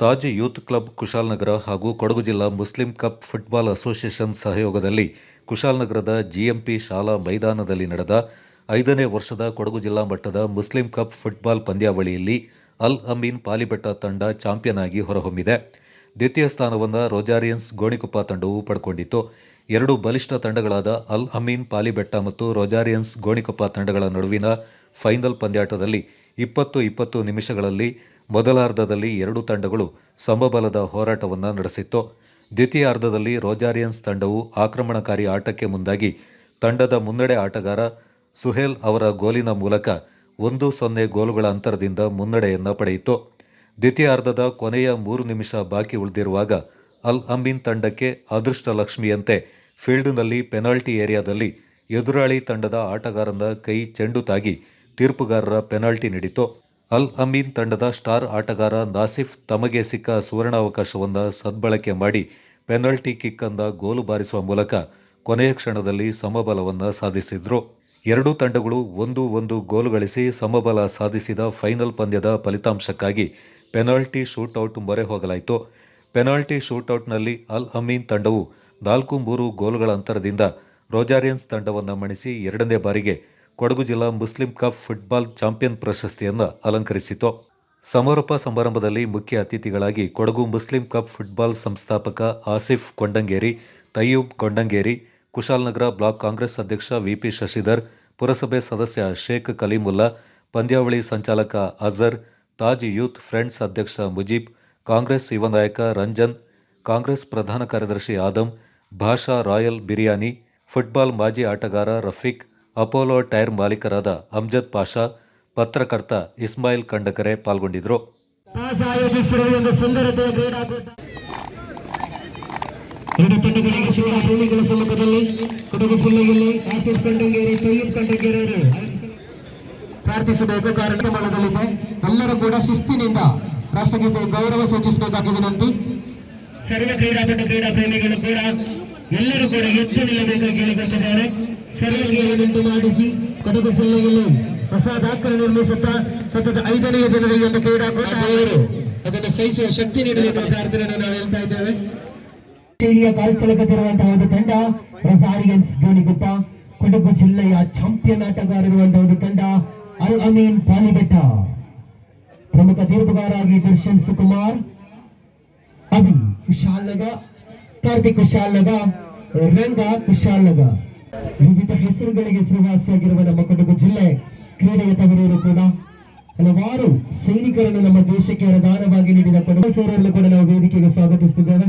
Taj youth club Kushalnagar ಹಾಗೂ ಕೊಡಗು ಜಿಲ್ಲಾ Muslim cup football association ಸಹಯೋಗದಲ್ಲಿ ಕುಶಾಲನಗರದ ಜಿಎಂಪಿ ಶಾಲಾ ಮೈದಾನದಲ್ಲಿ ನಡೆದ ಐದನೇ ವರ್ಷದ ಕೊಡಗು ಜಿಲ್ಲಾ ಮಟ್ಟದ ಮುಸ್ಲಿಂ ಕಪ್ ಫುಟ್ಬಾಲ್ ಪಂದ್ಯಾವಳಿಯಲ್ಲಿ ಅಲ್ ಅಮೀನ್ ಪಾಲಿಬೆಟ್ಟ ತಂಡ ಚಾಂಪಿಯನ್ ಆಗಿ ಹೊರಹೊಮ್ಮಿದೆ. ದ್ವಿತೀಯ ಸ್ಥಾನವನ್ನು ರೋಜಾರಿಯನ್ಸ್ ಗೋಣಿಕೊಪ್ಪ ತಂಡವು ಪಡ್ಕೊಂಡಿತ್ತು. ಎರಡು ಬಲಿಷ್ಠ ತಂಡಗಳಾದ ಅಲ್ ಅಮೀನ್ ಪಾಲಿಬೆಟ್ಟ ಮತ್ತು ರೋಜಾರಿಯನ್ಸ್ ಗೋಣಿಕೊಪ್ಪ ತಂಡಗಳ ನಡುವಿನ ಫೈನಲ್ ಪಂದ್ಯಾಟದಲ್ಲಿ ಇಪ್ಪತ್ತು ಇಪ್ಪತ್ತು ನಿಮಿಷಗಳಲ್ಲಿ ಮೊದಲಾರ್ಧದಲ್ಲಿ ಎರಡು ತಂಡಗಳು ಸಮಬಲದ ಹೋರಾಟವನ್ನು ನಡೆಸಿತ್ತು. ದ್ವಿತೀಯಾರ್ಧದಲ್ಲಿ ರೋಜಾರಿಯನ್ಸ್ ತಂಡವು ಆಕ್ರಮಣಕಾರಿ ಆಟಕ್ಕೆ ಮುಂದಾಗಿ ತಂಡದ ಮುನ್ನಡೆ ಆಟಗಾರ ಸುಹೇಲ್ ಅವರ ಗೋಲಿನ ಮೂಲಕ ಒಂದು ಸೊನ್ನೆ ಗೋಲುಗಳ ಅಂತರದಿಂದ ಮುನ್ನಡೆಯನ್ನು ಪಡೆಯಿತು. ದ್ವಿತೀಯಾರ್ಧದ ಕೊನೆಯ ಮೂರು ನಿಮಿಷ ಬಾಕಿ ಉಳಿದಿರುವಾಗ ಅಲ್ ಅಂಬಿನ್ ತಂಡಕ್ಕೆ ಅದೃಷ್ಟ ಲಕ್ಷ್ಮಿಯಂತೆ ಫೀಲ್ಡ್ನಲ್ಲಿ ಪೆನಾಲ್ಟಿ ಏರಿಯಾದಲ್ಲಿ ಎದುರಾಳಿ ತಂಡದ ಆಟಗಾರನ ಕೈ ಚೆಂಡು ತಾಗಿ ತೀರ್ಪುಗಾರರ ಪೆನಾಲ್ಟಿ ನೀಡಿತು ಅಲ್ ಅಮೀನ್ ತಂಡದ ಸ್ಟಾರ್ ಆಟಗಾರ ನಾಸಿಫ್ ತಮಗೆ ಸಿಕ್ಕ ಸುವರ್ಣಾವಕಾಶವನ್ನು ಸದ್ಬಳಕೆ ಮಾಡಿ ಪೆನಾಲ್ಟಿ ಕಿಕ್ ಅಂದ ಗೋಲು ಬಾರಿಸುವ ಮೂಲಕ ಕೊನೆಯ ಕ್ಷಣದಲ್ಲಿ ಸಮಬಲವನ್ನು ಸಾಧಿಸಿದ್ರು. ಎರಡೂ ತಂಡಗಳು ಒಂದು ಒಂದು ಗೋಲು ಗಳಿಸಿ ಸಮಬಲ ಸಾಧಿಸಿದ ಫೈನಲ್ ಪಂದ್ಯದ ಫಲಿತಾಂಶಕ್ಕಾಗಿ ಪೆನಾಲ್ಟಿ ಶೂಟೌಟ್ ಮೊರೆ ಹೋಗಲಾಯಿತು. ಪೆನಾಲ್ಟಿ ಶೂಟೌಟ್ನಲ್ಲಿ ಅಲ್ ಅಮೀನ್ ತಂಡವು ನಾಲ್ಕು ಮೂರು ಗೋಲುಗಳ ಅಂತರದಿಂದ ರೋಜಾರಿಯನ್ಸ್ ತಂಡವನ್ನು ಮಣಿಸಿ ಎರಡನೇ ಬಾರಿಗೆ ಕೊಡಗು ಜಿಲ್ಲಾ ಮುಸ್ಲಿಂ ಕಪ್ ಫುಟ್ಬಾಲ್ ಚಾಂಪಿಯನ್ ಪ್ರಶಸ್ತಿಯನ್ನು ಅಲಂಕರಿಸಿತು. ಸಮಾರೋಪ ಸಮಾರಂಭದಲ್ಲಿ ಮುಖ್ಯ ಅತಿಥಿಗಳಾಗಿ ಕೊಡಗು ಮುಸ್ಲಿಂ ಕಪ್ ಫುಟ್ಬಾಲ್ ಸಂಸ್ಥಾಪಕ ಆಸಿಫ್ ಕೊಂಡಂಗೇರಿ, ತಯ್ಯೂಬ್ ಕೊಂಡಂಗೇರಿ, ಕುಶಾಲನಗರ ಬ್ಲಾಕ್ ಕಾಂಗ್ರೆಸ್ ಅಧ್ಯಕ್ಷ ವಿಪಿ ಶಶಿಧರ್, ಪುರಸಭೆ ಸದಸ್ಯ ಶೇಖ್ ಕಲೀಮುಲ್ಲಾ, ಪಂದ್ಯಾವಳಿ ಸಂಚಾಲಕ ಅಜರ್, ತಾಜ್ ಯೂತ್ ಫ್ರೆಂಡ್ಸ್ ಅಧ್ಯಕ್ಷ ಮುಜೀಬ್, ಕಾಂಗ್ರೆಸ್ ಯುವ ನಾಯಕ ರಂಜನ್, ಕಾಂಗ್ರೆಸ್ ಪ್ರಧಾನ ಕಾರ್ಯದರ್ಶಿ ಆದಮ್, ಭಾಷಾ ರಾಯಲ್ ಬಿರಿಯಾನಿ, ಫುಟ್ಬಾಲ್ ಮಾಜಿ ಆಟಗಾರ ರಫೀಕ್ ಅಪೋಲೋ ಟೈರ್ ಮಾಲೀಕರಾದ ಅಮ್ಜದ್ ಪಾಷಾ ಪತ್ರಕರ್ತ ಇಸ್ಮಾಯಿಲ್ ಕಂಡಕರೆ ಪಾಲ್ಗೊಂಡಿದ್ದರು ತಾಜ್ ಆಯೋಜಿಸಿರುವ ಒಂದು ಸುಂದರತೆಯ ಕ್ರೀಡಾಕೂಟ. ಎರಡು ತಂಡಗಳಿಗೆ ಶಿವರ ಪ್ರೇಮಿಗಳ ಸಮ್ಮುಖದಲ್ಲಿ ಕೊಡಗು ಜಿಲ್ಲೆಯಲ್ಲಿ ಆಸಿಫ್ ಕಂಡಂಗೇರಿ ತಯ್ಯಬ್ ಕಂಡಂಗೇರಿ ಅವರು ಪ್ರಾರ್ಥಿಸಬೇಕು. ಕಾರ್ಯಕ್ರಮದಲ್ಲಿದೆ ಎಲ್ಲರೂ ಕೂಡ ಶಿಸ್ತಿನಿಂದ ರಾಷ್ಟ್ರಗೀತೆ ಗೌರವ ಸೂಚಿಸಬೇಕಾಗಿ ವಿನಂತಿ ಸರ್ವ ಕ್ರೀಡಾಪಟು ಕ್ರೀಡಾ ಪ್ರೇಮಿಗಳು ಕೂಡ ಎಲ್ಲರೂ ಕೂಡ ಎದ್ದು ನಿಲ್ಲಬೇಕಾಗಿ ಕೇಳಿಕೊಳ್ತಿದ್ದಾರೆ. ಸರ್ವಜ್ಞರನ್ನುಂಟು ಮಾಡಿಸಿ ಕೊಡಗು ಜಿಲ್ಲೆಯಲ್ಲಿ ಹೊಸ ದಾಖಲೆ ನಿರ್ಮಿಸುತ್ತಾ ಸತತ ಐದನೆಯ ದಿನದ ಈ ಒಂದು ಕ್ರೀಡಾಕೂಟ ಅವರು ಅದನ್ನು ಸಹಿಸುವ ಶಕ್ತಿ ನೀಡಲಿ ಪ್ರಾರ್ಥನೆಯನ್ನು ನಾವು ಹೇಳ್ತಾ ಇದ್ದೇವೆ. ಶೈಲಿಯ ಕಾಲ್ಚಲಕತ್ತಿರುವಂತಹ ಒಂದು ತಂಡ ರೊಸಾರಿಯನ್ಸ್ ಗೋಣಿಗುಪ್ಪ ಕೊಡಗು ಜಿಲ್ಲೆಯ ಚಾಂಪಿಯನ್ ಆಟಗಾರರುವಂತಹ ಒಂದು ತಂಡ ಅಲ್ ಅಮೀನ್ ಪಾಲಿಬೆಟ್ಟ. ಪ್ರಮುಖ ತೀರ್ಪುಗಾರಾಗಿ ದರ್ಶನ್ ಸುಕುಮಾರ್ ಅಭಿ ಕುಶಾಲನಗ ಕಾರ್ತಿಕ್ ಕುಶಾಲನಗ ರಂಗ ಕುಶಾಲನಗ ವಿವಿಧ ಹೆಸರುಗಳಿಗೆ ಶ್ರೀವಾಸಿಯಾಗಿರುವ ನಮ್ಮ ಕೊಡಗು ಜಿಲ್ಲೆ ಕ್ರೀಡೆಯ ತವರೂರು ಕೂಡ. ಹಲವಾರು ಸೈನಿಕರನ್ನು ನಮ್ಮ ದೇಶಕ್ಕೆ ವರದಾನವಾಗಿ ನೀಡಿದ ಕೊಡಗು ಸೇರಲು ಕೂಡ ನಾವು ವೇದಿಕೆಗೆ ಸ್ವಾಗತಿಸುತ್ತಿದ್ದೇವೆ.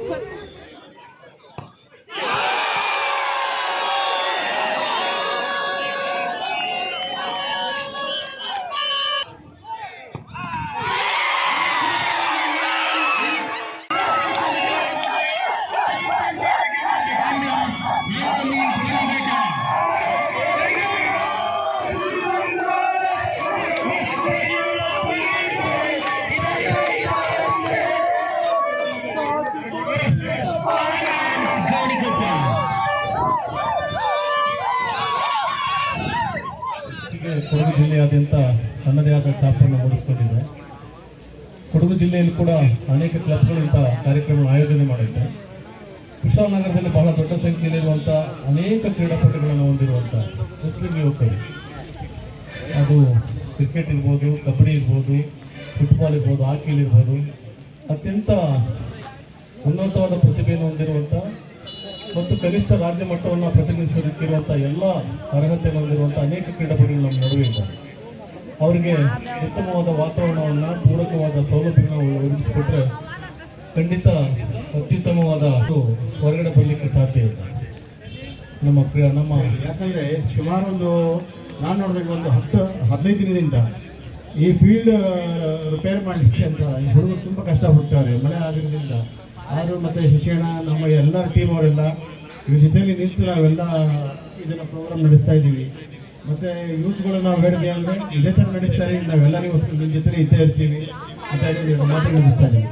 ಕೊಡಗು ಜಿಲ್ಲೆಯಾದ್ಯಂತ ತನ್ನದೇ ಆದ ಛಾಪನ್ನು ಮೂಡಿಸಿಕೊಂಡಿದೆ. ಕೊಡಗು ಜಿಲ್ಲೆಯಲ್ಲಿ ಕೂಡ ಅನೇಕ ಕ್ಲಬ್ಗಳು ಇಂಥ ಕಾರ್ಯಕ್ರಮ ಆಯೋಜನೆ ಮಾಡಿದ್ದೆ. ಕುಶಾಲನಗರದಲ್ಲಿ ಬಹಳ ದೊಡ್ಡ ಸಂಖ್ಯೆಯಲ್ಲಿರುವಂಥ ಅನೇಕ ಕ್ರೀಡಾಪಟುಗಳನ್ನು ಹೊಂದಿರುವಂಥ ಮುಸ್ಲಿಂ ಯುವಕರು. ಅದು ಕ್ರಿಕೆಟ್ ಇರ್ಬೋದು, ಕಬಡ್ಡಿ ಇರ್ಬೋದು, ಫುಟ್ಬಾಲ್ ಇರ್ಬೋದು ಹಾಕಿಲ್ ಇರ್ಬೋದು. ಅತ್ಯಂತ ಉನ್ನತವಾದ ಪ್ರತಿಭೆಯನ್ನು ಹೊಂದಿರುವಂಥ ಮತ್ತು ಕನಿಷ್ಠ ರಾಜ್ಯ ಮಟ್ಟವನ್ನು ಪ್ರತಿನಿಧಿಸಲಿಕ್ಕಿರುವಂಥ ಎಲ್ಲ ಅರ್ಹತೆ ಹೊಂದಿರುವಂಥ ಅನೇಕ ಕ್ರೀಡಾಪಟುಗಳು ನಮ್ಮ ನಡುವೆ ಇದ್ದಾರೆ. ಅವರಿಗೆ ಉತ್ತಮವಾದ ವಾತಾವರಣವನ್ನು, ಪೂರಕವಾದ ಸೌಲಭ್ಯಗಳನ್ನು ಒದಗಿಸಿಕೊಟ್ರೆ ಖಂಡಿತ ಅತ್ಯುತ್ತಮವಾದ ಹೊರಗಡೆ ಬರಲಿಕ್ಕೆ ಸಾಧ್ಯ ಇದೆ ನಮ್ಮ ಕ್ರೀಡಾ, ನಮ್ಮ ಯಾಕಂದರೆ ಸುಮಾರು ಒಂದು ನಾನು ನೋಡಿದಾಗ ಒಂದು ಹತ್ತು, ಹದಿನೈದು ದಿನದಿಂದ ಈ ಫೀಲ್ಡ್ ರಿಪೇರ್ ಮಾಡಲಿಕ್ಕೆ ಅಂತ ಹುಡುಗರು ತುಂಬ ಕಷ್ಟಪಡ್ತಾರೆ, ಮಳೆ ಆಗಿರೋದ್ರಿಂದ. ಆದರೂ ಮತ್ತು ಶಿಕ್ಷಣ ನಮ್ಮ ಎಲ್ಲ ಟೀಮ್ ಅವರೆಲ್ಲ, ಇವ್ರ ಜೊತೆಯಲ್ಲಿ ನಿಂತು ನಾವೆಲ್ಲ ಇದನ್ನು ಪ್ರೋಗ್ರಾಮ್ ನಡೆಸ್ತಾ ಇದ್ದೀವಿ. ಮತ್ತೆ ಯೂತ್ಗಳು ನಾವು ಹೇಳಿದ್ವಿ ಅಂದರೆ ಇದೇ ಥರ ನಡೆಸ್ತಾರೆ ನಾವೆಲ್ಲರಿಗೂ ನಿಮ್ಮ ಜೊತೆ ಇದ್ದೇ ಇರ್ತೀವಿ ಅಂತ ಮಾತು ಮುಗಿಸ್ತಾ ಇದ್ದೀವಿ.